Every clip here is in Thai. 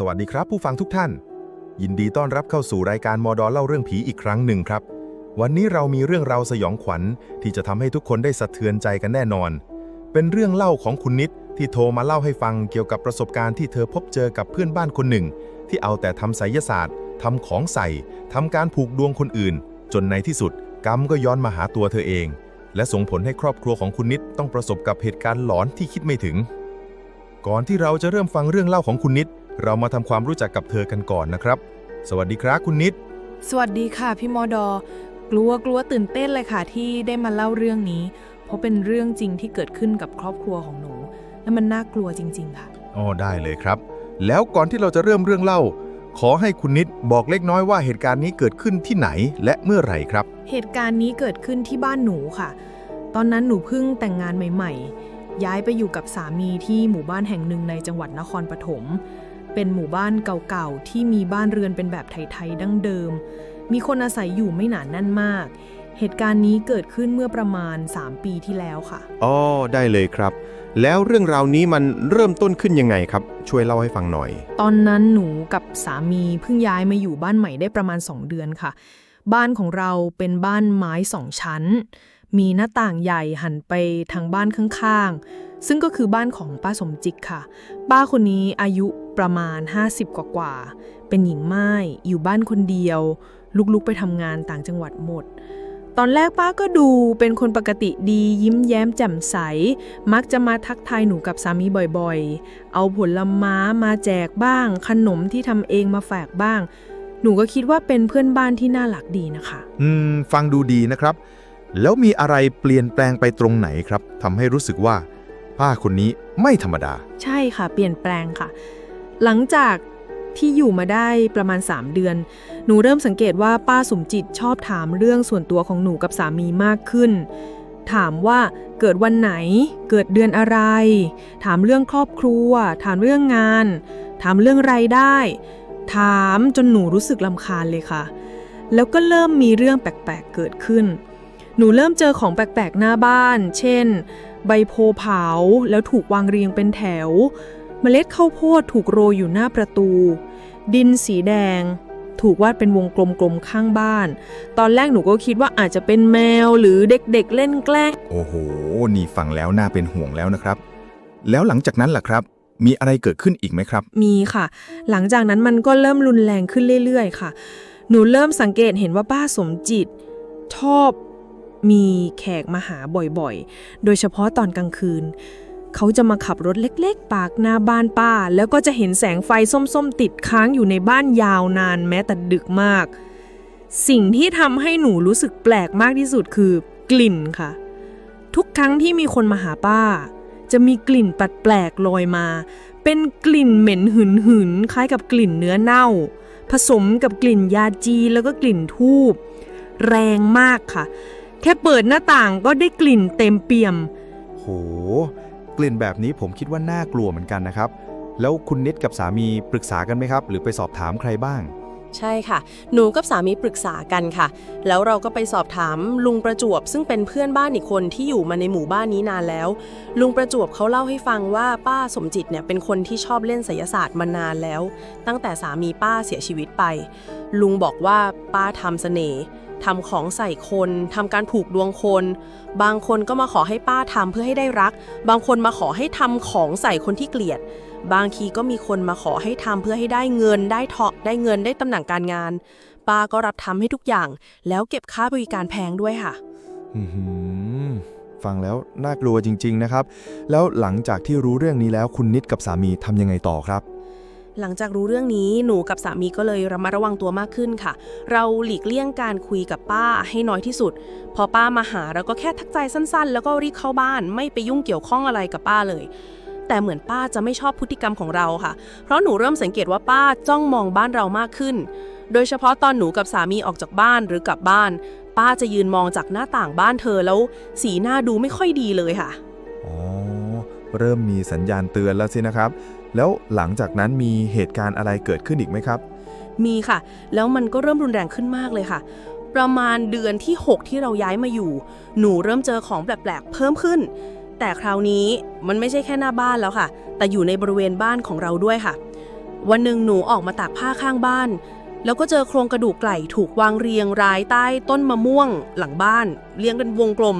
สวัสดีครับผู้ฟังทุกท่าน ยินดีต้อนรับเข้าสู่รายการมอดอเล่าเรื่องผีอีกครั้งหนึ่งครับ วันนี้เรามีเรื่องราวสยองขวัญ ที่จะทำให้ทุกคนได้สะเทือนใจกันแน่นอน เป็นเรื่องเล่าของคุณนิดที่โทรมาเล่าให้ฟังเกี่ยวกับประสบการณ์ที่เธอพบเจอกับเพื่อนบ้านคนหนึ่ง ที่เอาแต่ทำไสยศาสตร์ทำของใส่ทำการผูกดวงคนอื่น จนในที่สุด กรรมก็ย้อนมาหาตัวเธอเอง และส่งผลให้ครอบครัวของคุณนิดต้องประสบกับเหตุการณ์หลอนที่คิดไม่ถึง ก่อนที่เราจะเริ่มฟังเรื่องเล่าของคุณนิด เรามาทำความรู้จักกับเธอกันก่อนนะครับ สวัสดีครับคุณนิด สวัสดีค่ะพี่มอดอกลัวกลัวตื่นเต้นเลยค่ะที่ได้มาเล่าเรื่องนี้ เพราะเป็นเรื่องจริงที่เกิดขึ้นกับครอบครัวของหนู และมันน่ากลัวจริง ๆ ค่ะ อ๋อได้เลยครับ แล้วก่อนที่เราจะเริ่มเรื่องเล่า ขอให้คุณนิดบอกเล็กน้อยว่าเหตุการณ์นี้เกิดขึ้นที่ไหนและเมื่อไหร่ครับ เหตุการณ์นี้เกิดขึ้นที่บ้านหนูค่ะ ตอนนั้นหนูเพิ่งแต่งงานใหม่ ๆ ย้ายไปอยู่กับสามีที่หมู่บ้านแห่งหนึ่งในจังหวัดนครปฐม เป็นหมู่บ้านเก่าๆ ที่มีบ้านเรือนเป็นแบบไทยๆ ดั้งเดิม มีคนอาศัยอยู่ไม่หนาแน่นมาก เหตุการณ์นี้เกิดขึ้นเมื่อประมาณ 3 ปีที่แล้วค่ะ อ๋อ ได้เลยครับ แล้วเรื่องราวนี้มันเริ่มต้นขึ้นยังไงครับ ช่วยเล่าให้ฟังหน่อย ตอนนั้นหนูกับสามีเพิ่งย้ายมาอยู่บ้านใหม่ได้ประมาณ 2 เดือนค่ะ บ้านของเราเป็นบ้านไม้สองชั้น มีหน้าต่างใหญ่หันไปทางบ้านข้างๆ ซึ่งก็คือบ้านของป้าสมจิกค่ะ ป้าคนนี้อายุประมาณ 50 กว่าๆเป็นหญิงไม้อยู่บ้านคนเดียวลุกๆไปทำงานต่างจังหวัดหมด ตอนแรกป้าก็ดูเป็นคนปกติดียิ้มแย้มแจ่มใส มักจะมาทักทายหนูกับสามีบ่อยๆ เอาผลไม้มาแจกบ้าง ขนมที่ทำเองมาฝากบ้าง หนูก็คิดว่าเป็นเพื่อนบ้านที่น่ารักดีนะคะ อืม ฟังดูดีนะครับ แล้วมีอะไรเปลี่ยนแปลงไปตรงไหนครับทำให้รู้สึกว่า ป้าคนนี้ไม่ธรรมดา ใช่ค่ะ เปลี่ยนแปลงค่ะ หลังจากที่อยู่มาได้ประมาณ 3 เดือน หนูเริ่มสังเกตว่าป้าสมจิตชอบถามเรื่องส่วนตัวของหนูกับสามีมากขึ้น ถามว่าเกิดวันไหน เกิดเดือนอะไร ถามเรื่องครอบครัว ถามเรื่องงาน ถามเรื่องรายได้ ถามจนหนูรู้สึกลำคาญเลยค่ะ แล้วก็เริ่มมีเรื่องแปลกๆเกิดขึ้น หนูเริ่มเจอของแปลกๆหน้าบ้าน เช่น ใบโพเผาแล้วถูกวางเรียงเป็นแถว เมล็ดข้าวโพดถูกโรยอยู่หน้าประตู ดินสีแดง ถูกวาดเป็นวงกลมๆข้างบ้าน ตอนแรกหนูก็คิดว่าอาจจะเป็นแมวหรือเด็กๆเล่นแกล้ง โอ้โห นี่ฟังแล้วน่าเป็นห่วงแล้วนะครับ แล้วหลังจากนั้นล่ะครับ มีอะไรเกิดขึ้นอีกไหมครับ มีค่ะ หลังจากนั้นมันก็เริ่มรุนแรงขึ้นเรื่อยๆ ค่ะ หนูเริ่มสังเกตเห็นว่าป้าสมจิต ชอบ มีแขกมาหาบ่อยๆ โดยเฉพาะตอนกลางคืน เขาจะมาขับรถเล็กๆ ปากหน้าบ้านป้า แล้วก็จะเห็นแสงไฟส้มๆ ติดค้างอยู่ในบ้านยาวนานแม้แต่ดึกมาก สิ่งที่ทำให้หนูรู้สึกแปลกมากที่สุดคือกลิ่นค่ะ ทุกครั้งที่มีคนมาหาป้า จะมีกลิ่นแปลกๆลอยมา เป็นกลิ่นเหม็นหืนๆคล้ายกับกลิ่นเนื้อเน่า ผสมกับกลิ่นยาจีแล้วก็กลิ่นทูบแรงมากค่ะ แค่เปิดหน้าต่างก็ได้กลิ่นเต็มเปี่ยม โห กลิ่นแบบนี้ผมคิดว่าน่ากลัวเหมือนกันนะครับ แล้วคุณนิดกับสามีปรึกษากันไหมครับ หรือไปสอบถามใครบ้าง ใช่ค่ะ หนูกับสามีปรึกษากันค่ะ แล้วเราก็ไปสอบถามลุงประจวบซึ่งเป็นเพื่อนบ้านอีกคนที่อยู่มาในหมู่บ้านนี้นานแล้ว ลุงประจวบเขาเล่าให้ฟังว่าป้าสมจิตเนี่ยเป็นคนที่ชอบเล่นไสยศาสตร์มานานแล้ว ตั้งแต่สามีป้าเสียชีวิตไป ลุงบอกว่าป้าทำเสน่ห์ทำของใส่คนทำการผูกดวงคน บางคนก็มาขอให้ป้าทำเพื่อให้ได้รัก บางคนมาขอให้ทำของใส่คนที่เกลียด บางทีก็มีคนมาขอให้ทำเพื่อให้ได้เงิน ได้ทองได้เงินได้ตำแหน่งการงาน ป้าก็รับทำให้ทุกอย่าง แล้วเก็บค่าบริการแพงด้วยค่ะ อือหือฟังแล้วน่ากลัวจริง ๆ นะครับ แล้วหลังจากที่รู้เรื่องนี้แล้วคุณนิดกับสามีทำยังไงต่อครับ หลังจากรู้เรื่องนี้หนูกับสามีก็เลยระมัดระวังตัวมากขึ้นค่ะ เราหลีกเลี่ยงการคุยกับป้าให้น้อยที่สุด พอป้ามาหาเราก็แค่ทักใจสั้นๆ แล้วก็รีบเข้าบ้าน ไม่ไปยุ่งเกี่ยวข้องอะไรกับป้าเลย แต่เหมือนป้าจะไม่ชอบพฤติกรรมของเราค่ะ เพราะหนูเริ่มสังเกตว่าป้าจ้องมองบ้านเรามากขึ้น โดยเฉพาะตอนหนูกับสามีออกจากบ้านหรือกลับบ้าน ป้าจะยืนมองจากหน้าต่างบ้านเธอแล้ว สีหน้าดูไม่ค่อยดีเลยค่ะ อ๋อ เริ่มมีสัญญาณเตือนแล้วสินะครับ แล้วหลังจากนั้นมีเหตุการณ์อะไรเกิดขึ้นอีกไหมครับ มีค่ะ แล้วมันก็เริ่มรุนแรงขึ้นมากเลยค่ะ ประมาณเดือนที่ 6 ที่เราย้ายมาอยู่ หนูเริ่มเจอของแปลกๆเพิ่มขึ้น แต่คราวนี้มันไม่ใช่แค่หน้าบ้านแล้วค่ะ แต่อยู่ในบริเวณบ้านของเราด้วยค่ะ วันหนึ่งหนูออกมาตากผ้าข้างบ้าน แล้วก็เจอโครงกระดูกไก่ถูกวางเรียงรายใต้ต้นมะม่วง หลังบ้านเรียงเป็นวงกลม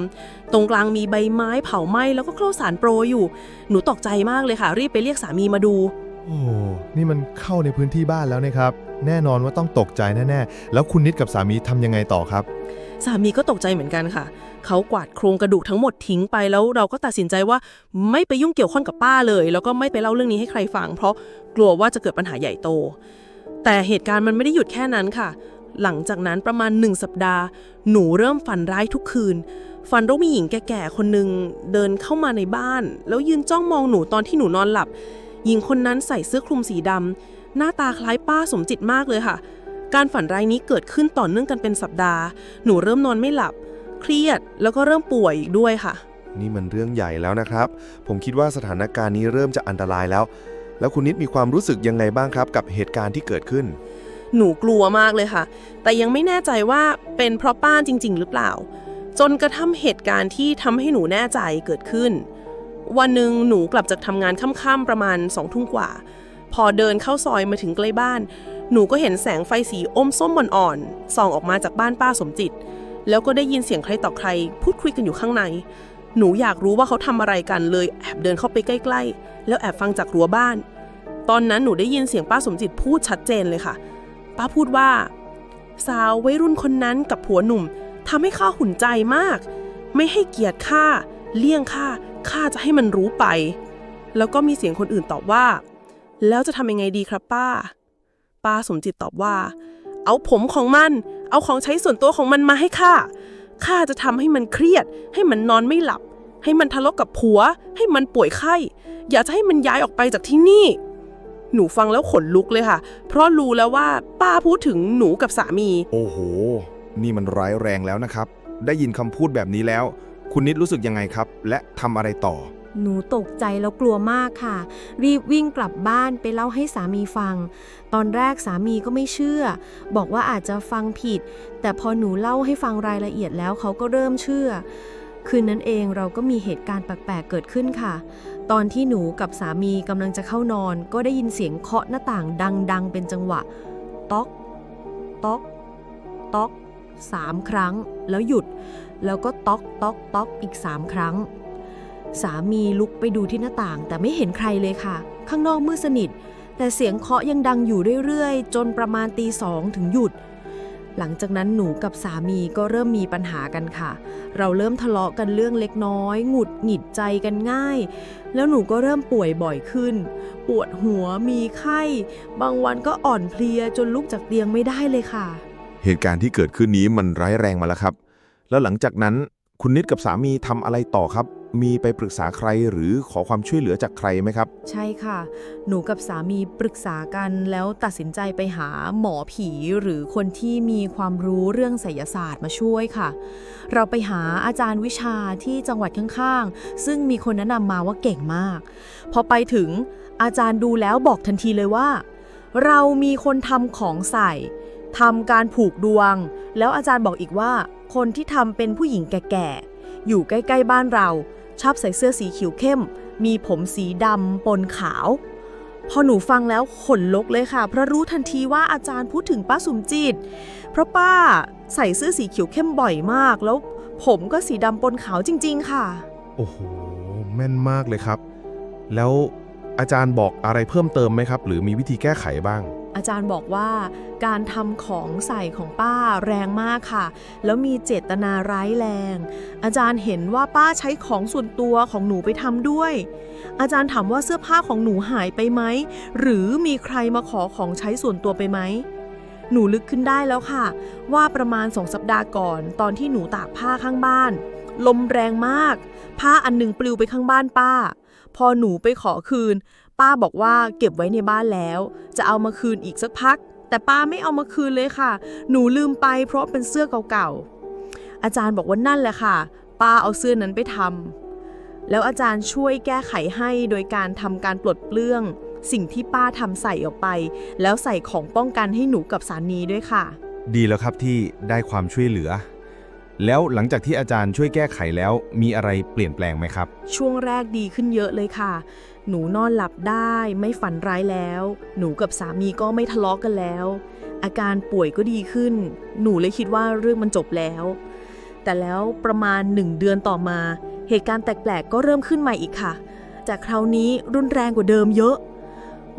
ตรงกลางมีใบไม้เผาไหม้แล้วก็โคลสารโปรยอยู่ หนูตกใจมากเลยค่ะ รีบไปเรียกสามีมาดู โอ้ นี่มันเข้าในพื้นที่บ้านแล้วนะครับ แน่นอนว่าต้องตกใจแน่ๆ แล้วคุณนิดกับสามีทำยังไงต่อครับ สามีก็ตกใจเหมือนกันค่ะ เขากวาดโครงกระดูกทั้งหมดทิ้งไปแล้วเราก็ตัดสินใจว่าไม่ไปยุ่งเกี่ยวข้องกับป้าเลย แล้วก็ไม่ไปเล่าเรื่องนี้ให้ใครฟัง เพราะกลัวว่าจะเกิดปัญหาใหญ่โต แต่เหตุการณ์มันไม่ได้หยุดแค่นั้นค่ะ หลังจากนั้นประมาณหนึ่งสัปดาห์ หนูเริ่มฝันร้ายทุกคืน ฝันว่ามีหญิงแก่ๆคนหนึ่งเดินเข้ามาในบ้าน แล้วยืนจ้องมองหนูตอนที่หนูนอนหลับ หญิงคนนั้นใส่เสื้อคลุมสีดำหน้าตาคล้ายป้าสมจิตมากเลยค่ะ การฝันร้ายนี้เกิดขึ้นต่อเนื่องกันเป็นสัปดาห์ หนูเริ่มนอนไม่หลับ เครียด แล้วก็เริ่มป่วยอีกด้วยค่ะ นี่มันเรื่องใหญ่แล้วนะครับ ผมคิดว่าสถานการณ์นี้เริ่มจะอันตรายแล้ว แล้วคุณนิดมีความรู้สึกยังไงบ้างครับ กับเหตุการณ์ที่เกิดขึ้น หนูกลัวมากเลยค่ะ แต่ยังไม่แน่ใจว่าเป็นเพราะป้าจริง ๆ หรือเปล่า จนกระทั่งเหตุการณ์ที่ทำให้หนูแน่ใจเกิดขึ้น วันหนึ่งหนูกลับจากทำงานค่ำๆประมาณสองทุ่มกว่า พอเดินเข้าซอยมาถึงใกล้บ้าน หนูก็เห็นแสงไฟสีอมส้มอ่อนๆส่องออกมาจากบ้านป้าสมจิต แล้วก็ได้ยินเสียงใครต่อใคร พูดคุยกันอยู่ข้างใน หนูอยากรู้ว่าเขาทำอะไรกันเลยแอบเดินเข้าไปใกล้ ๆ แล้วแอบฟังจากรั้วบ้าน ตอนนั้นหนูได้ยินเสียงป้าสมจิตพูดชัดเจนเลยค่ะ ป้าพูดว่า สาววัยรุ่นคนนั้นกับผัวหนุ่มทำให้ข้าหุ่นใจมาก ไม่ให้เกียรติข้าเลี่ยงข้าข้าจะให้มันรู้ไป แล้วก็มีเสียงคนอื่นตอบว่า แล้วจะทำยังไงดีครับป้า ป้าสมจิตตอบว่า เอาผมของมัน เอาของใช้ส่วนตัวของมันมาให้ข้า ข้าจะทำให้มันเครียด ให้มันนอนไม่หลับ ให้มันทะเลาะกับผัว ให้มันป่วยไข้ อยากจะให้มันย้ายออกไปจากที่นี่ หนูฟังแล้วขนลุกเลยค่ะ เพราะรู้แล้วว่าป้าพูดถึงหนูกับสามี โอ้โห นี่มันร้ายแรงแล้วนะครับ ได้ยินคำพูดแบบนี้แล้ว คุณนิดรู้สึกยังไงครับ และทำอะไรต่อ หนูตกใจแล้วกลัวมากค่ะ รีบวิ่งกลับบ้านไปเล่าให้สามีฟัง ตอนแรกสามีก็ไม่เชื่อ บอกว่าอาจจะฟังผิด แต่พอหนูเล่าให้ฟังรายละเอียดแล้วเขาก็เริ่มเชื่อ คืนนั้นเองเราก็มีเหตุการณ์แปลกๆเกิดขึ้นค่ะ ตอนที่หนูกับสามีกำลังจะเข้านอน ก็ได้ยินเสียงเคาะหน้าต่างดัง ๆ เป็นจังหวะ ต๊อก ต๊อก ต๊อกสามครั้ง แล้วหยุด แล้วก็ต๊อกต๊อกต๊อกอีกสามครั้ง สามีลุกไปดูที่หน้าต่าง แต่ไม่เห็นใครเลยค่ะ ข้างนอกมืดสนิท แต่เสียงเคาะยังดังอยู่เรื่อยๆ จนประมาณตีสองถึงหยุด หลังจากนั้นหนูกับสามีก็เริ่มมีปัญหากันค่ะ เราเริ่มทะเลาะกันเรื่องเล็กน้อย หงุดหงิดใจกันง่าย แล้วหนูก็เริ่มป่วยบ่อยขึ้น ปวดหัวมีไข้ บางวันก็อ่อนเพลียจนลุกจากเตียงไม่ได้เลยค่ะ เหตุการณ์ที่เกิดขึ้นนี้มันร้ายแรงมาแล้วครับ แล้วหลังจากนั้น คุณนิดกับสามีทำอะไรต่อครับ มีไปปรึกษาใครหรือขอความช่วยเหลือจากใครไหมครับ ใช่ค่ะ หนูกับสามีปรึกษากันแล้วตัดสินใจไปหาหมอผีหรือคนที่มีความรู้เรื่องไสยศาสตร์มาช่วยค่ะ เราไปหาอาจารย์วิชาที่จังหวัดข้างๆ ซึ่งมีคนแนะนำมาว่าเก่งมาก พอไปถึงอาจารย์ดูแล้วบอกทันทีเลยว่า เรามีคนทำของใส่ทำการผูกดวง แล้วอาจารย์บอกอีกว่า คนที่ทำเป็นผู้หญิงแก่ๆ อยู่ใกล้ๆบ้านเรา ชอบใส่เสื้อสีเขียวเข้ม มีผมสีดำปนขาว พอหนูฟังแล้วขนลุกเลยค่ะ เพราะรู้ทันทีว่าอาจารย์พูดถึงป้าสุมจิต เพราะป้าใส่เสื้อสีเขียวเข้มบ่อยมาก แล้วผมก็สีดำปนขาวจริง ๆ ค่ะ โอ้โห แม่นมากเลยครับ แล้วอาจารย์บอกอะไรเพิ่มเติมไหมครับ หรือมีวิธีแก้ไขบ้าง อาจารย์บอกว่าการทำของใส่ของป้าแรงมากค่ะ แล้วมีเจตนาร้ายแรง อาจารย์เห็นว่าป้าใช้ของส่วนตัวของหนูไปทำด้วย อาจารย์ถามว่าเสื้อผ้าของหนูหายไปไหม หรือมีใครมาขอของใช้ส่วนตัวไปไหมหนูลึกขึ้นได้แล้วค่ะ ว่าประมาณสองสัปดาห์ก่อน ตอนที่หนูตากผ้าข้างบ้าน ลมแรงมาก ผ้าอันหนึ่งปลิวไปข้างบ้านป้า พอหนูไปขอคืน ป้าบอกว่าเก็บไว้ในบ้านแล้ว จะเอามาคืนอีกสักพัก แต่ป้าไม่เอามาคืนเลยค่ะ หนูลืมไปเพราะเป็นเสื้อเก่าๆ อาจารย์บอกว่านั่นแหละค่ะ ป้าเอาเสื้อนั้นไปทำแล้วอาจารย์ช่วยแก้ไขให้โดยการทำการปลดเปลื้อง สิ่งที่ป้าทำใส่ออกไป แล้วใส่ของป้องกันให้หนูกับสานีด้วยค่ะ ดีแล้วครับที่ได้ความช่วยเหลือ แล้วหลังจากที่อาจารย์ช่วยแก้ไขแล้วมีอะไรเปลี่ยนแปลงไหมครับ ช่วงแรกดีขึ้นเยอะเลยค่ะ หนูนอนหลับได้ไม่ฝันร้ายแล้ว หนูกับสามีก็ไม่ทะเลาะกันแล้ว อาการป่วยก็ดีขึ้น หนูเลยคิดว่าเรื่องมันจบแล้ว แต่แล้วประมาณหนึ่งเดือนต่อมา เหตุการณ์แปลกๆก็เริ่มขึ้นใหม่อีกค่ะ จากคราวนี้รุนแรงกว่าเดิมเยอะ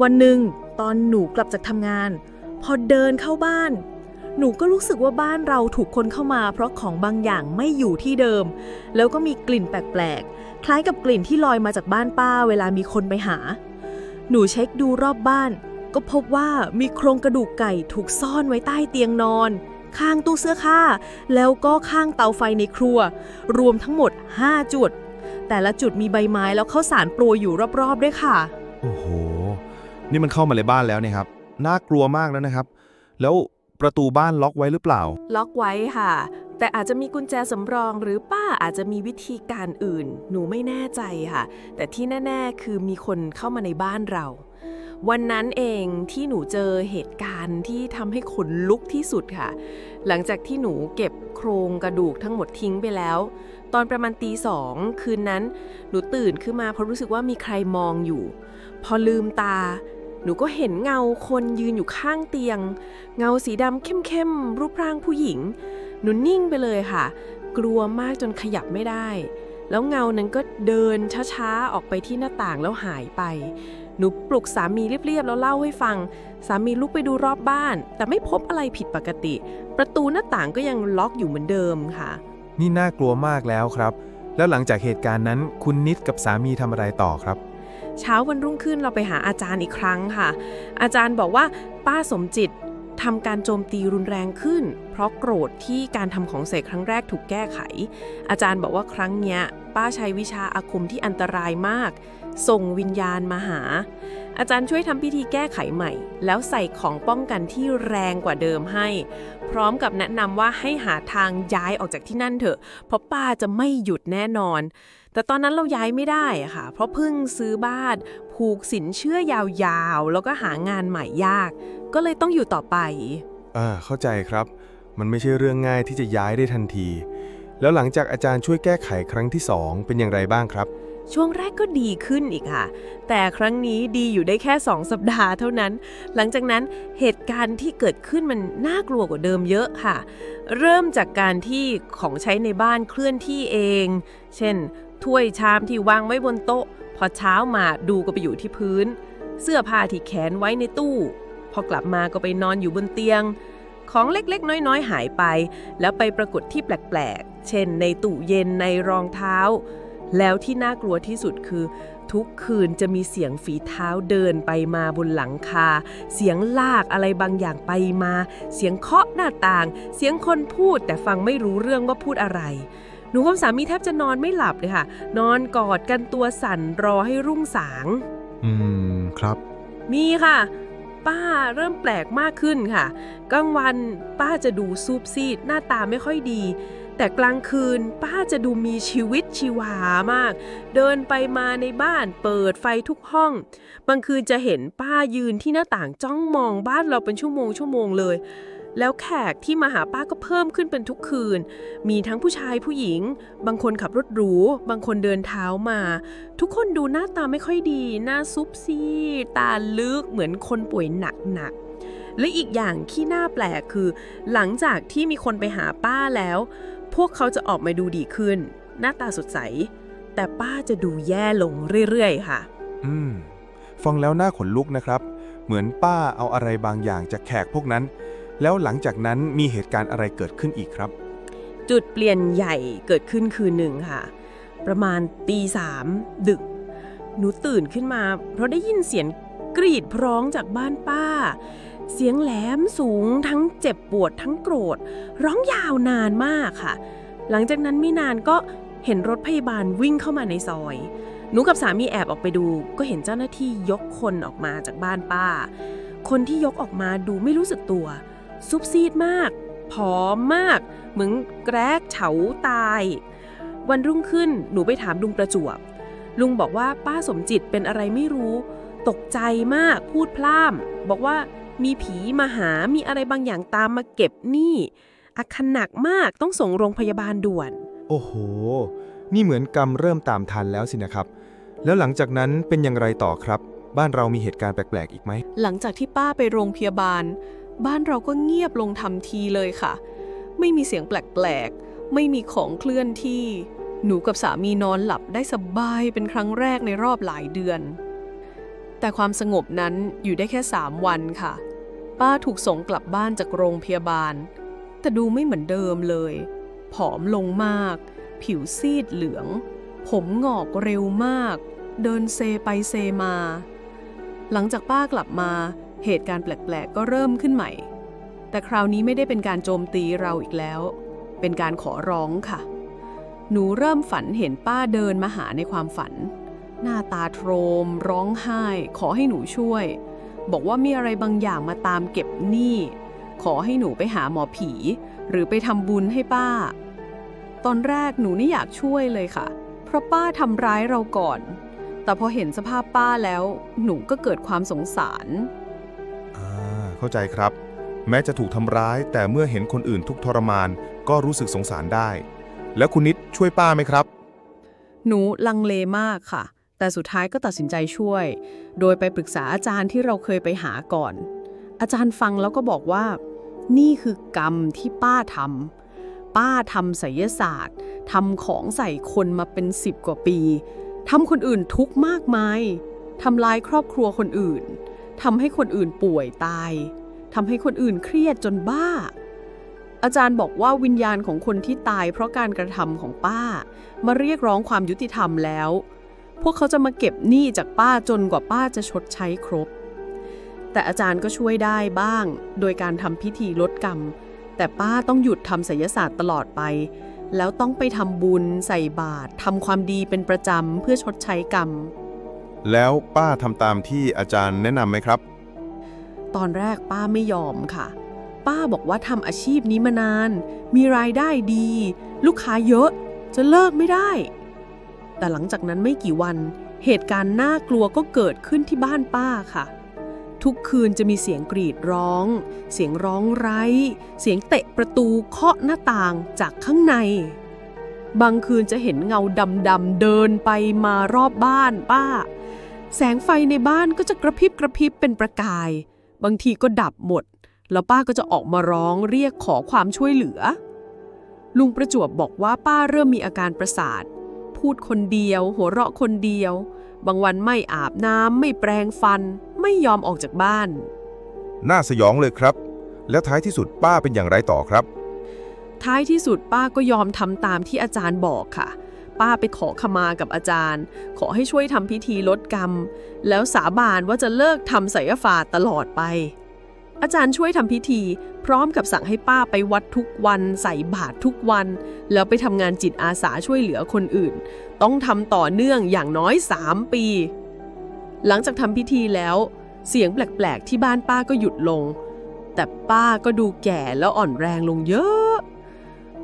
วันหนึ่งตอนหนูกลับจากทำงาน พอเดินเข้าบ้าน หนูก็รู้สึกว่าบ้านเราถูกคนเข้ามา เพราะของบางอย่างไม่อยู่ที่เดิม แล้วก็มีกลิ่นแปลกๆ คล้ายกับกลิ่นที่ลอยมาจากบ้านป้าเวลามีคนไปหา หนูเช็คดูรอบบ้าน ก็พบว่ามีโครงกระดูกไก่ถูกซ่อนไว้ใต้เตียงนอน ข้างตู้เสื้อผ้า แล้วก็ข้างเตาไฟในครัว รวมทั้งหมด 5 จุด แต่ละจุดมีใบไม้แล้วข้าวสารโปรยอยู่รอบๆด้วยค่ะ โอ้โห นี่มันเข้ามาในบ้านแล้วเนี่ยครับ น่ากลัวมากแล้วนะครับ แล้ว ประตูบ้านล็อกไว้หรือเปล่า ล็อกไว้ค่ะ แต่อาจจะมีกุญแจสำรองหรือป้าอาจจะมีวิธีการอื่น หนูไม่แน่ใจค่ะ แต่ที่แน่ ๆ คือมีคนเข้ามาในบ้านเรา วันนั้นเองที่หนูเจอเหตุการณ์ที่ทำให้ขนลุกที่สุดค่ะ หลังจากที่หนูเก็บโครงกระดูกทั้งหมดทิ้งไปแล้ว ตอนประมาณตีสองคืนนั้น หนูตื่นขึ้นมาเพราะรู้สึกว่ามีใครมองอยู่ พอลืมตา หนูก็เห็นเงาคนยืนอยู่ข้างเตียง เงาสีดำเข้มๆรูปร่างผู้หญิง หนูนิ่งไปเลยค่ะ กลัวมากจนขยับไม่ได้ แล้วเงานั้นก็เดินช้าๆออกไปที่หน้าต่างแล้วหายไป หนูปลุกสามีเรียบๆแล้วเล่าให้ฟัง สามีลุกไปดูรอบบ้าน แต่ไม่พบอะไรผิดปกติ ประตูหน้าต่างก็ยังล็อกอยู่เหมือนเดิมค่ะ นี่น่ากลัวมากแล้วครับ แล้วหลังจากเหตุการณ์นั้น คุณนิดกับสามีทำอะไรต่อครับ เช้าวันรุ่งขึ้นเราไปหาอาจารย์อีกครั้งค่ะ อาจารย์บอกว่าป้าสมจิตทำการโจมตีรุนแรงขึ้น เพราะโกรธที่การทำของเสกครั้งแรกถูกแก้ไข อาจารย์บอกว่าครั้งเนี้ยป้าใช้วิชาอาคมที่อันตรายมาก ส่งวิญญาณมาหา อาจารย์ช่วยทำพิธีแก้ไขใหม่ แล้วใส่ของป้องกันที่แรงกว่าเดิมให้ พร้อมกับแนะนำว่าให้หาทางย้ายออกจากที่นั่นเถอะ เพราะป้าจะไม่หยุดแน่นอน แต่ตอนนั้นเราย้ายไม่ได้ค่ะ เพราะเพิ่งซื้อบ้าน ผูกสินเชื่อยาวๆ แล้วก็หางานใหม่ยาก ก็เลยต้องอยู่ต่อไป อ่าเข้าใจครับ มันไม่ใช่เรื่องง่ายที่จะย้ายได้ทันที แล้วหลังจากอาจารย์ช่วยแก้ไขครั้งที่สองเป็นอย่างไรบ้างครับ ช่วงแรกก็ดีขึ้นอีกค่ะ แต่ครั้งนี้ดีอยู่ได้แค่ 2 สัปดาห์เท่านั้น หลังจากนั้นเหตุการณ์ที่เกิดขึ้นมันน่ากลัวกว่าเดิมเยอะค่ะ เริ่มจากการที่ของใช้ในบ้านเคลื่อนที่เอง เช่น ถ้วยชามที่วางไว้บนโต๊ะ พอเช้ามาดูก็ไปอยู่ที่พื้น เสื้อผ้าที่แขวนไว้ในตู้ พอกลับมาก็ไปนอนอยู่บนเตียง ของเล็กๆ น้อยๆ หายไป แล้วไปปรากฏที่แปลกๆ เช่น ในตู้เย็นในรองเท้า แล้วที่น่ากลัวที่สุดคือ ทุกคืนจะมีเสียงฝีเท้าเดินไปมาบนหลังคา เสียงลากอะไรบางอย่างไปมา เสียงเคาะหน้าต่าง เสียงคนพูดแต่ฟังไม่รู้เรื่องว่าพูดอะไรหนูกับสามีแทบจะนอนไม่หลับเลยค่ะ นอนกอดกันตัวสั่นรอให้รุ่งสาง อืมครับ มีค่ะ ป้าเริ่มแปลกมากขึ้นค่ะ กลางวันป้าจะดูซูบซีดหน้าตาไม่ค่อยดี แต่กลางคืนป้าจะดูมีชีวิตชีวามาก เดินไปมาในบ้านเปิดไฟทุกห้อง บางคืนจะเห็นป้ายืนที่หน้าต่างจ้องมองบ้านเราเป็นชั่วโมงชั่วโมงเลย แล้วแขกที่มาหาป้าก็เพิ่มขึ้นเป็นทุกคืน มีทั้งผู้ชายผู้หญิง บางคนขับรถหรู บางคนเดินเท้ามา ทุกคนดูหน้าตาไม่ค่อยดี หน้าซุบซีตาลึกเหมือนคนป่วยหนักๆและอีกอย่างที่น่าแปลกคือ หลังจากที่มีคนไปหาป้าแล้ว พวกเขาจะออกมาดูดีขึ้น หน้าตาสดใส แต่ป้าจะดูแย่ลงเรื่อยๆ ค่ะ อืม ฟังแล้วน่าขนลุกนะครับ เหมือนป้าเอาอะไรบางอย่างจากแขกพวกนั้น แล้วหลังจากนั้นมีเหตุการณ์อะไรเกิดขึ้นอีกครับ จุดเปลี่ยนใหญ่เกิดขึ้นคืนหนึ่งค่ะ ประมาณตีสามดึก หนูตื่นขึ้นมา เพราะได้ยินเสียงกรีดร้องจากบ้านป้า เสียงแหลมสูงทั้งเจ็บปวดทั้งโกรธ ร้องยาวนานมากค่ะ หลังจากนั้นไม่นานก็เห็นรถพยาบาลวิ่งเข้ามาในซอย หนูกับสามีแอบออกไปดู ก็เห็นเจ้าหน้าที่ยกคนออกมาจากบ้านป้า คนที่ยกออกมาดูไม่รู้สึกตัว ซุบซีดมาก ผอมมาก เหมือนแกรกเฉาตาย วันรุ่งขึ้นหนูไปถามลุงประจวบ ลุงบอกว่าป้าสมจิตเป็นอะไรไม่รู้ ตกใจมากพูดพล่ามบอกว่า มีผีมาหา มีอะไรบางอย่างตามมาเก็บหนี้ออาการหนักมากต้องส่งโรงพยาบาลด่วน โอ้โห นี่เหมือนกรรมเริ่มตามทันแล้วสินะครับ แล้วหลังจากนั้นเป็นอย่างไรต่อครับ บ้านเรามีเหตุการณ์แปลกๆ อีกไหม หลังจากที่ป้าไปโรงพยาบาล บ้านเราก็เงียบลงทันทีเลยค่ะ ไม่มีเสียงแปลกๆ ไม่มีของเคลื่อนที่ หนูกับสามีนอนหลับได้สบายเป็นครั้งแรกในรอบหลายเดือน แต่ความสงบนั้นอยู่ได้แค่ 3 วันค่ะ ป้าถูกส่งกลับบ้านจากโรงพยาบาล แต่ดูไม่เหมือนเดิมเลย ผอมลงมาก ผิวซีดเหลือง ผมงอกเร็วมาก เดินเซไปเซมา หลังจากป้ากลับมา เหตุการณ์แปลกๆ ก็เริ่มขึ้นใหม่ แต่คราวนี้ไม่ได้เป็นการโจมตีเราอีกแล้ว เป็นการขอร้องค่ะ หนูเริ่มฝันเห็นป้าเดินมาหาในความฝัน หน้าตาโทรม ร้องไห้ ขอให้หนูช่วย บอกว่ามีอะไรบางอย่างมาตามเก็บหนี้ ขอให้หนูไปหาหมอผี หรือไปทำบุญให้ป้า ตอนแรกหนูไม่อยากช่วยเลยค่ะ เพราะป้าทำร้ายเราก่อน แต่พอเห็นสภาพป้าแล้ว หนูก็เกิดความสงสาร อ่าเข้าใจครับ แม้จะถูกทำร้าย แต่เมื่อเห็นคนอื่นทุกข์ทรมาน ก็รู้สึกสงสารได้ แล้วคุณนิดช่วยป้าไหมครับ หนูลังเลมากค่ะ แต่สุดท้ายก็ตัดสินใจช่วย โดยไปปรึกษาอาจารย์ที่เราเคยไปหาก่อน อาจารย์ฟังแล้วก็บอกว่า นี่คือกรรมที่ป้าทำป้าทำไสยศาสตร์ทำของใส่คนมาเป็นสิบกว่าปีทำคนอื่นทุกข์มากมายทำลายครอบครัวคนอื่นทำให้คนอื่นป่วยตายทำให้คนอื่นเครียดจนบ้า อาจารย์บอกว่าวิญญาณของคนที่ตายเพราะการกระทำของป้า มาเรียกร้องความยุติธรรมแล้ว พวกเขาจะมาเก็บหนี้จากป้าจนกว่าป้าจะชดใช้ครบ แต่อาจารย์ก็ช่วยได้บ้าง โดยการทำพิธีลดกรรม แต่ป้าต้องหยุดทำไสยศาสตร์ตลอดไป แล้วต้องไปทำบุญใส่บาตรทำความดีเป็นประจำเพื่อชดใช้กรรม แล้วป้าทำตามที่อาจารย์แนะนำไหมครับ ตอนแรกป้าไม่ยอมค่ะ ป้าบอกว่าทำอาชีพนี้มานาน มีรายได้ดี ลูกค้าเยอะ จะเลิกไม่ได้ แต่หลังจากนั้นไม่กี่วัน เหตุการณ์น่ากลัวก็เกิดขึ้นที่บ้านป้าค่ะ ทุกคืนจะมีเสียงกรีดร้อง เสียงร้องไร้ เสียงเตะประตูเคาะหน้าต่างจากข้างใน บางคืนจะเห็นเงาดำๆเดินไปมารอบบ้านป้า แสงไฟในบ้านก็จะกระพริบกระพริบเป็นประกาย บางทีก็ดับหมด แล้วป้าก็จะออกมาร้องเรียกขอความช่วยเหลือลุงประจวบบอกว่าป้าเริ่มมีอาการประสาท พูดคนเดียว หัวเราะคนเดียว บางวันไม่อาบน้ำไม่แปรงฟัน ไม่ยอมออกจากบ้าน น่าสยองเลยครับ แล้วท้ายที่สุดป้าเป็นอย่างไรต่อครับ ท้ายที่สุดป้าก็ยอมทำตามที่อาจารย์บอกค่ะ ป้าไปขอขมากับอาจารย์ ขอให้ช่วยทำพิธีลดกรรม แล้วสาบานว่าจะเลิกทำไสยศาสตร์ตลอดไป อาจารย์ช่วยทำพิธี พร้อมกับสั่งให้ป้าไปวัดทุกวัน ใส่บาตรทุกวัน แล้วไปทำงานจิตอาสาช่วยเหลือคนอื่น ต้องทำต่อเนื่องอย่างน้อย 3 ปี หลังจากทำพิธีแล้ว เสียงแปลกๆ ที่บ้านป้าก็หยุดลง แต่ป้าก็ดูแก่แล้วอ่อนแรงลงเยอะ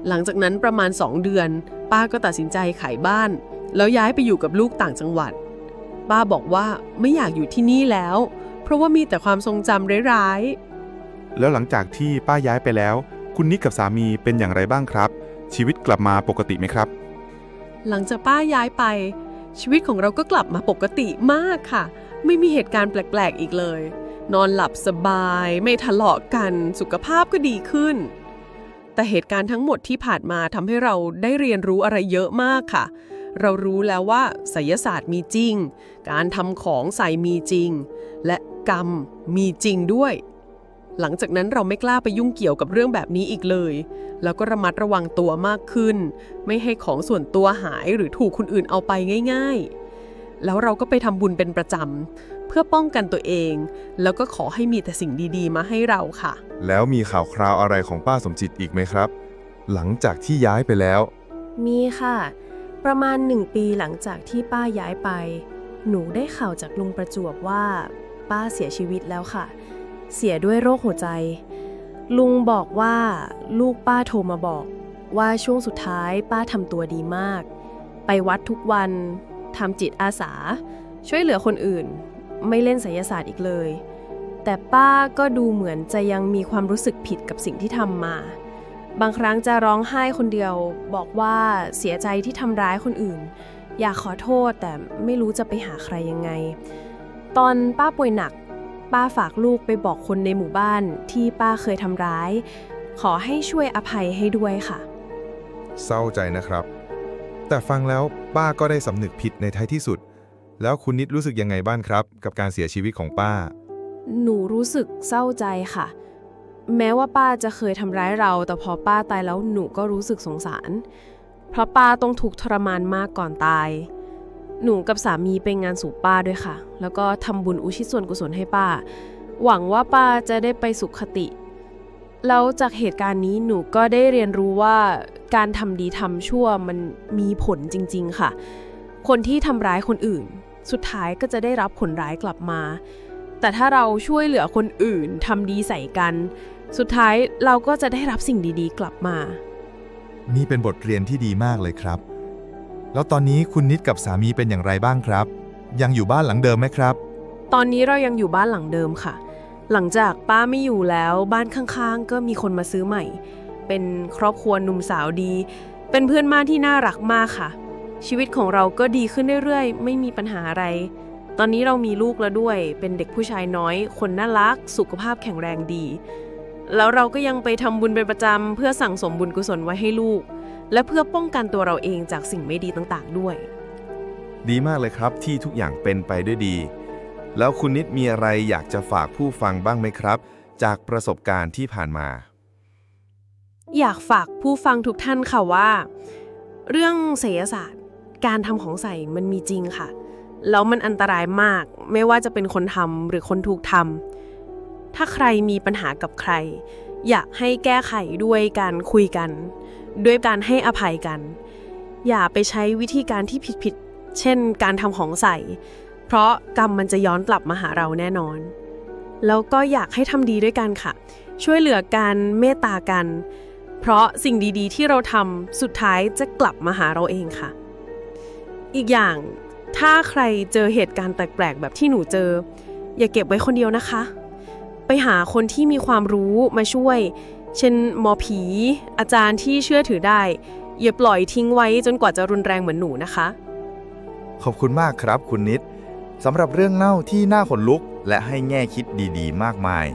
หลังจากนั้นประมาณ2เดือน ป้าก็ตัดสินใจขายบ้าน แล้วย้ายไปอยู่กับลูกต่างจังหวัด ป้าบอกว่าไม่อยากอยู่ที่นี่แล้วเพราะว่ามีแต่ความทรงจำร้ายๆ แล้วหลังจากที่ป้าย้ายไปแล้ว คุณนิดกับสามีเป็นอย่างไรบ้างครับ ชีวิตกลับมาปกติไหมครับ หลังจากป้าย้ายไป ชีวิตของเราก็กลับมาปกติมากค่ะ ไม่มีเหตุการณ์แปลกๆอีกเลย นอนหลับสบาย ไม่ทะเลาะกันสุขภาพก็ดีขึ้น แต่เหตุการณ์ทั้งหมดที่ผ่านมาทำให้เราได้เรียนรู้อะไรเยอะมากค่ะ เรารู้แล้วว่าไสยศาสตร์มีจริง การทำของใส่มีจริง และกรรมมีจริงด้วย หลังจากนั้นเราไม่กล้าไปยุ่งเกี่ยวกับเรื่องแบบนี้อีกเลย แล้วก็ระมัดระวังตัวมากขึ้น ไม่ให้ของส่วนตัวหายหรือถูกคนอื่นเอาไปง่าย ๆ แล้วเราก็ไปทำบุญเป็นประจำเพื่อป้องกันตัวเอง แล้วก็ขอให้มีแต่สิ่งดีๆ มาให้เราค่ะ แล้วมีข่าวคราวอะไรของป้าสมจิตอีกไหมครับ หลังจากที่ย้ายไปแล้ว มีค่ะ ประมาณหนึ่งปีหลังจากที่ป้าย้ายไป หนูได้ข่าวจากลุงประจวบว่า ป้าเสียชีวิตแล้วค่ะ เสียด้วยโรคหัวใจ ลุงบอกว่าลูกป้าโทรมาบอกว่าช่วงสุดท้ายป้าทำตัวดีมาก ไปวัดทุกวันทำจิตอาสา ช่วยเหลือคนอื่น ไม่เล่นไสยศาสตร์อีกเลย แต่ป้าก็ดูเหมือนจะยังมีความรู้สึกผิดกับสิ่งที่ทำมา บางครั้งจะร้องไห้คนเดียว บอกว่าเสียใจที่ทำร้ายคนอื่น อยากขอโทษแต่ไม่รู้จะไปหาใครยังไง ตอนป้าป่วยหนัก ป้าฝากลูกไปบอกคนในหมู่บ้านที่ป้าเคยทำร้าย ขอให้ช่วยอภัยให้ด้วยค่ะ เศร้าใจนะครับ แต่ฟังแล้วป้าก็ได้สำนึกผิดในท้ายที่สุด แล้วคุณนิดรู้สึกยังไงบ้างครับ กับการเสียชีวิตของป้า หนูรู้สึกเศร้าใจค่ะ แม้ว่าป้าจะเคยทำร้ายเรา แต่พอป้าตายแล้วหนูก็รู้สึกสงสาร เพราะป้าต้องถูกทรมานมากก่อนตาย หนูกับสามีไปงานสู่ป้าด้วยค่ะ แล้วก็ทำบุญอุทิศส่วนกุศลให้ป้า หวังว่าป้าจะได้ไปสุขคติ แล้วจากเหตุการณ์นี้หนูก็ได้เรียนรู้ว่าการทำดีทำชั่วมันมีผลจริง ๆค่ะ คนที่ทำร้ายคนอื่น สุดท้ายก็จะได้รับผลร้ายกลับมา แต่ถ้าเราช่วยเหลือคนอื่นทำดีใส่กัน สุดท้ายเราก็จะได้รับสิ่งดีๆ กลับมา นี่เป็นบทเรียนที่ดีมากเลยครับ แล้วตอนนี้คุณนิดกับสามีเป็นอย่างไรบ้างครับ ยังอยู่บ้านหลังเดิมไหมครับ ตอนนี้เรายังอยู่บ้านหลังเดิมค่ะ หลังจากป้าไม่อยู่แล้วบ้านข้างๆ ก็มีคนมาซื้อใหม่ เป็นครอบครัวหนุ่มสาวดี เป็นเพื่อนบ้านที่น่ารักมากค่ะ ชีวิตของเราก็ดีขึ้นเรื่อยๆ ไม่มีปัญหาอะไร ตอนนี้เรามีลูกแล้วด้วย เป็นเด็กผู้ชายน้อย คนน่ารัก สุขภาพแข็งแรงดี แล้วเราก็ยังไปทำบุญเป็นประจำเพื่อสั่งสมบุญกุศลไว้ให้ลูก และเพื่อป้องกันตัวเราเองจากสิ่งไม่ดีต่างๆ ด้วย ดีมากเลยครับที่ทุกอย่างเป็นไปด้วยดี แล้วคุณนิดมีอะไรอยากจะฝากผู้ฟังบ้างไหมครับ จากประสบการณ์ที่ผ่านมา อยากฝากผู้ฟังทุกท่านค่ะว่า เรื่องไสยศาสตร์ การทำของใส่มันมีจริงค่ะ แล้วมันอันตรายมาก ไม่ว่าจะเป็นคนทำหรือคนถูกทำถ้าใครมีปัญหากับใคร อยากให้แก้ไขด้วยการคุยกัน ด้วยการให้อภัยกัน อย่าไปใช้วิธีการที่ผิดๆ เช่นการทำของใส่ เพราะกรรมมันจะย้อนกลับมาหาเราแน่นอน แล้วก็อยากให้ทำดีด้วยกันค่ะ ช่วยเหลือกันเมตตากัน เพราะสิ่งดีๆ ที่เราทำสุดท้ายจะกลับมาหาเราเองค่ะ อีกอย่างถ้าใครเจอเหตุการณ์แปลกๆ แบบที่หนูเจอ อย่าเก็บไว้คนเดียวนะคะ ไปหาคนที่มีความรู้มาช่วย เช่นหมอผี อาจารย์ที่เชื่อถือได้ อย่าปล่อยทิ้งไว้จนกว่าจะรุนแรงเหมือนหนูนะคะ ขอบคุณมากครับคุณนิดสำหรับเรื่องเล่าที่น่าขนลุก และให้แง่คิดดีๆ มากมาย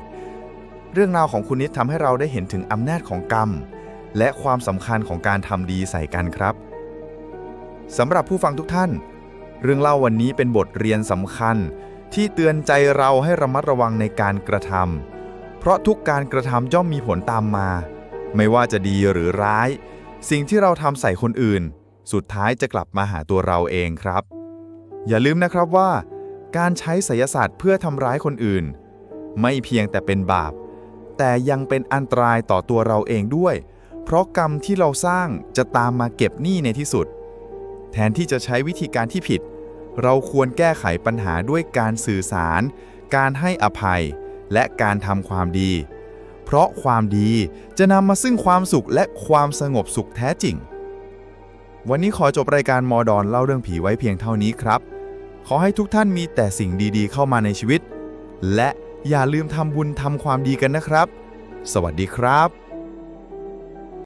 เรื่องราวของคุณนิดทำให้เราได้เห็นถึงอำนาจของกรรม และความสำคัญของการทำดีใส่กันครับสำหรับผู้ฟังทุกท่าน เรื่องเล่าวันนี้เป็นบทเรียนสำคัญ ที่เตือนใจเราให้ระมัดระวังในการกระทำ เพราะทุกการกระทำย่อมมีผลตามมา ไม่ว่าจะดีหรือร้าย สิ่งที่เราทำใส่คนอื่น สุดท้ายจะกลับมาหาตัวเราเองครับ อย่าลืมนะครับว่า การใช้ไสยศาสตร์เพื่อทำร้ายคนอื่น ไม่เพียงแต่เป็นบาป แต่ยังเป็นอันตรายต่อตัวเราเองด้วย เพราะกรรมที่เราสร้างจะตามมาเก็บหนี้ในที่สุด แทนที่จะใช้วิธีการที่ผิด เราควรแก้ไขปัญหาด้วยการสื่อสาร การให้อภัย และการทำความดี เพราะความดีจะนำมาซึ่งความสุขและความสงบสุขแท้จริง วันนี้ขอจบรายการมอดอนเล่าเรื่องผีไว้เพียงเท่านี้ครับ ขอให้ทุกท่านมีแต่สิ่งดีๆ เข้ามาในชีวิต และอย่าลืมทำบุญทำความดีกันนะครับ สวัสดีครับ